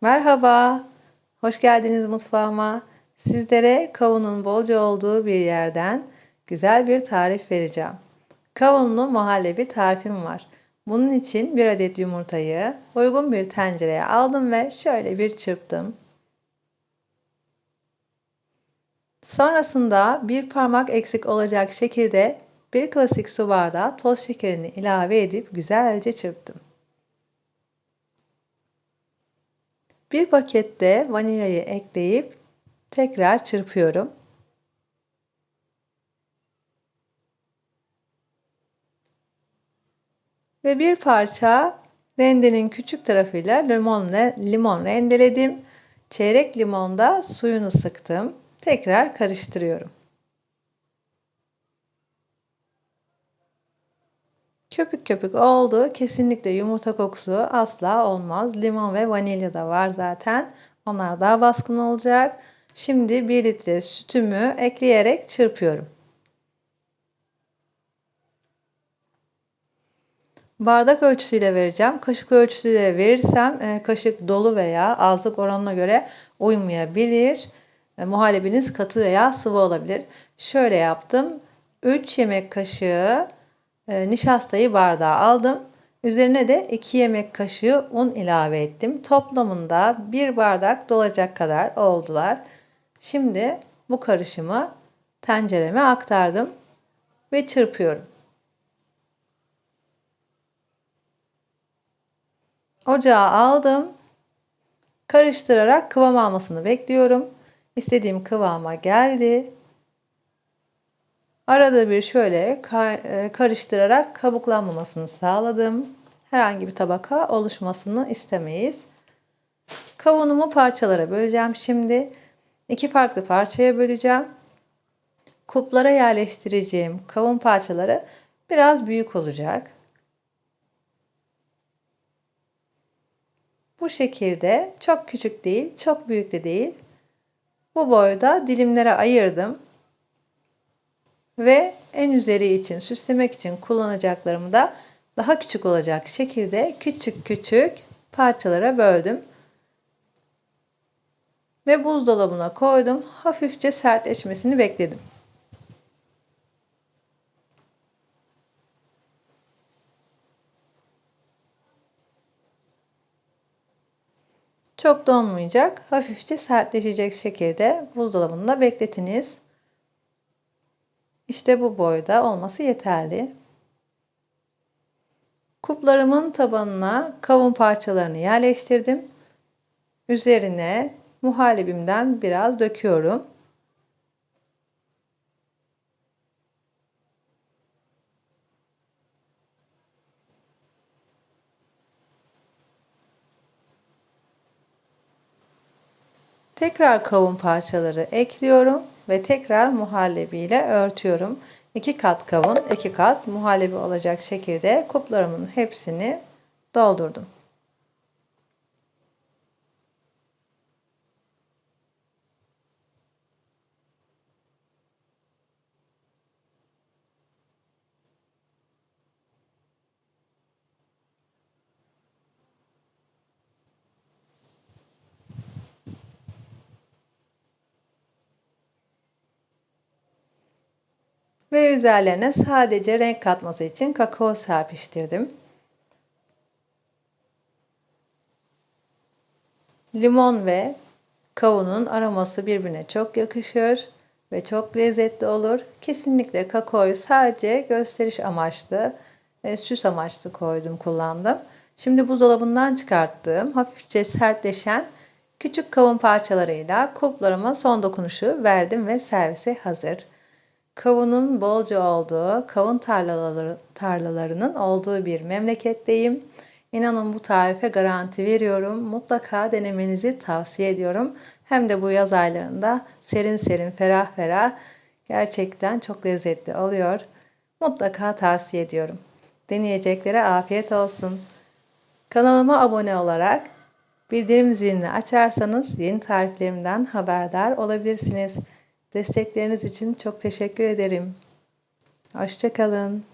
Merhaba, hoş geldiniz mutfağıma. Sizlere kavunun bolca olduğu bir yerden güzel bir tarif vereceğim. Kavunlu muhallebi tarifim var. Bunun için bir adet yumurtayı uygun bir tencereye aldım ve şöyle bir çırptım. Sonrasında bir parmak eksik olacak şekilde bir klasik su bardağı toz şekerini ilave edip güzelce çırptım. Bir pakette vanilyayı ekleyip tekrar çırpıyorum. Ve bir parça rendenin küçük tarafıyla limon, limon rendeledim. Çeyrek limonda suyunu sıktım. Tekrar karıştırıyorum. Köpük köpük oldu. Kesinlikle yumurta kokusu asla olmaz. Limon ve vanilya da var zaten. Onlar daha baskın olacak. Şimdi 1 litre sütümü ekleyerek çırpıyorum. Bardak ölçüsüyle vereceğim. Kaşık ölçüsüyle verirsem e, kaşık dolu veya azlık oranına göre uymayabilir. E, muhallebiniz katı veya sıvı olabilir. Şöyle yaptım. 3 yemek kaşığı nişastayı bardağa aldım. Üzerine de 2 yemek kaşığı un ilave ettim. Toplamında 1 bardak dolacak kadar oldular. Şimdi bu karışımı tencereme aktardım ve çırpıyorum. Ocağa aldım. Karıştırarak kıvam almasını bekliyorum. İstediğim kıvama geldi. Arada bir şöyle e, karıştırarak kabuklanmamasını sağladım. Herhangi bir tabaka oluşmasını istemeyiz. Kavunumu parçalara böleceğim şimdi. İki farklı parçaya böleceğim. Kuplara yerleştireceğim kavun parçaları biraz büyük olacak. Bu şekilde çok küçük değil, çok büyük de değil. Bu boyda dilimlere ayırdım. Ve en üzeri için süslemek için kullanacaklarımı da daha küçük olacak şekilde küçük küçük parçalara böldüm. Ve buzdolabına koydum. Hafifçe sertleşmesini bekledim. Çok donmayacak, hafifçe sertleşecek şekilde buzdolabında bekletiniz. İşte bu boyda olması yeterli. Kuplarımın tabanına kavun parçalarını yerleştirdim. Üzerine muhallebimden biraz döküyorum. Tekrar kavun parçaları ekliyorum ve tekrar muhallebi ile örtüyorum. 2 kat kavun, 2 kat muhallebi olacak şekilde kuplarımın hepsini doldurdum. Ve üzerlerine sadece renk katması için kakao serpiştirdim. Limon ve kavunun aroması birbirine çok yakışır ve çok lezzetli olur. Kesinlikle kakaoyu sadece gösteriş amaçlı, e, süs amaçlı koydum, kullandım. Şimdi buzdolabından çıkarttığım hafifçe sertleşen küçük kavun parçalarıyla kuplarıma son dokunuşu verdim ve servise hazır kavunun bolca olduğu, kavun tarlaları, tarlalarının olduğu bir memleketteyim. İnanın bu tarife garanti veriyorum. Mutlaka denemenizi tavsiye ediyorum. Hem de bu yaz aylarında serin serin, ferah ferah gerçekten çok lezzetli oluyor. Mutlaka tavsiye ediyorum. Deneyeceklere afiyet olsun. Kanalıma abone olarak bildirim zilini açarsanız yeni tariflerimden haberdar olabilirsiniz. Destekleriniz için çok teşekkür ederim. Hoşçakalın.